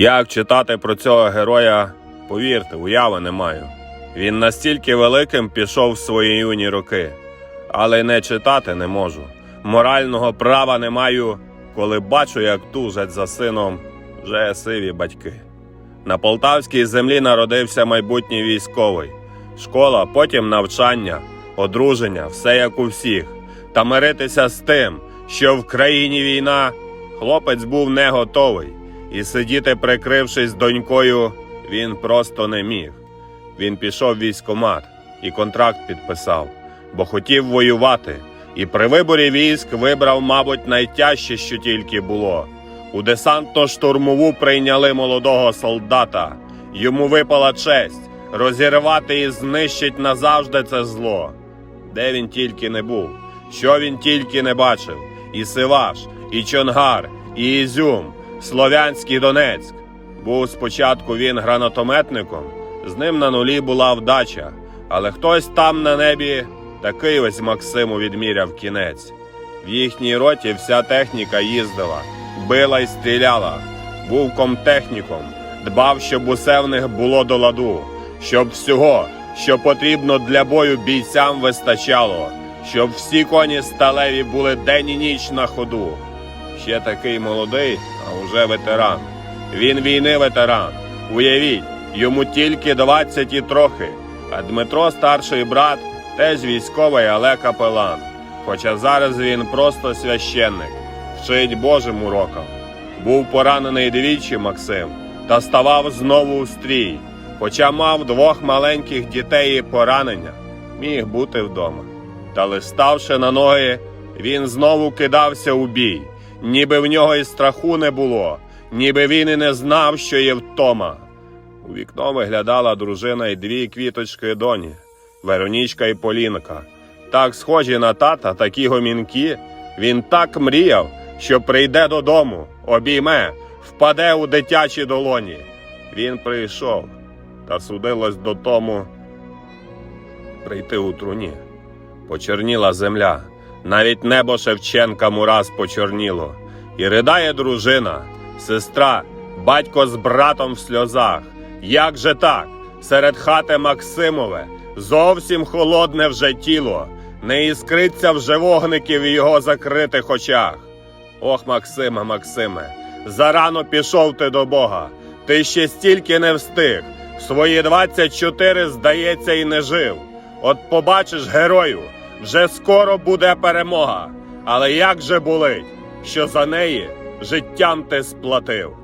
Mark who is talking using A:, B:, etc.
A: Як читати про цього героя, повірте, уяви не маю. Він настільки великим пішов в свої юні роки, але не читати не можу. Морального права не маю, коли бачу, як тужать за сином вже сиві батьки. На полтавській землі народився майбутній військовий. Школа, потім навчання, одруження, все як у всіх. Та миритися з тим, що в країні війна, хлопець був не готовий, і сидіти, прикрившись донькою, він просто не міг. Він пішов в військкомат і контракт підписав, бо хотів воювати, і при виборі військ вибрав, мабуть, найтяжче, що тільки було. У десантно-штурмову прийняли молодого солдата. Йому випала честь розірвати і знищить назавжди це зло. Де він тільки не був, що він тільки не бачив: і Сиваш, і Чонгар, і Ізюм, Слов'янський Донецьк. Був спочатку він гранатометником, з ним на нулі була вдача, але хтось там на небі такий ось Максиму відміряв кінець. В їхній роті вся техніка їздила, била й стріляла, був комтехніком, дбав, щоб усе в них було до ладу, щоб всього, що потрібно для бою бійцям вистачало, щоб всі коні сталеві були день і ніч на ходу. Ще такий молодий, а вже ветеран. Він війни ветеран. Уявіть, йому тільки 20 і трохи. А Дмитро, старший брат, теж військовий, але капелан. Хоча зараз він просто священник, вчить Божим урокам. Був поранений двічі Максим та ставав знову у стрій. Хоча мав двох маленьких дітей і поранення, міг бути вдома. Та лиш ставши на ноги, він знову кидався у бій, ніби в нього і страху не було, ніби він і не знав, що є втома. У вікно виглядала дружина і дві квіточки доні Веронічка і Полінка. Так схожі на тата, такі гомінки. Він так мріяв, що прийде додому, обійме, впаде у дитячі долоні. Він прийшов, та судилось до тому прийти у труні. Почорніла земля, навіть небо Шевченка мураз почорніло. І ридає дружина, сестра, батько з братом в сльозах. Як же так? Серед хати Максимове, зовсім холодне вже тіло, не іскриться вже вогників в його закритих очах. Ох, Максиме, Максиме, зарано пішов ти до Бога. Ти ще стільки не встиг. Свої 24, здається, і не жив. От побачиш герою, вже скоро буде перемога. Але як же болить, що за неї життям ти сплатив?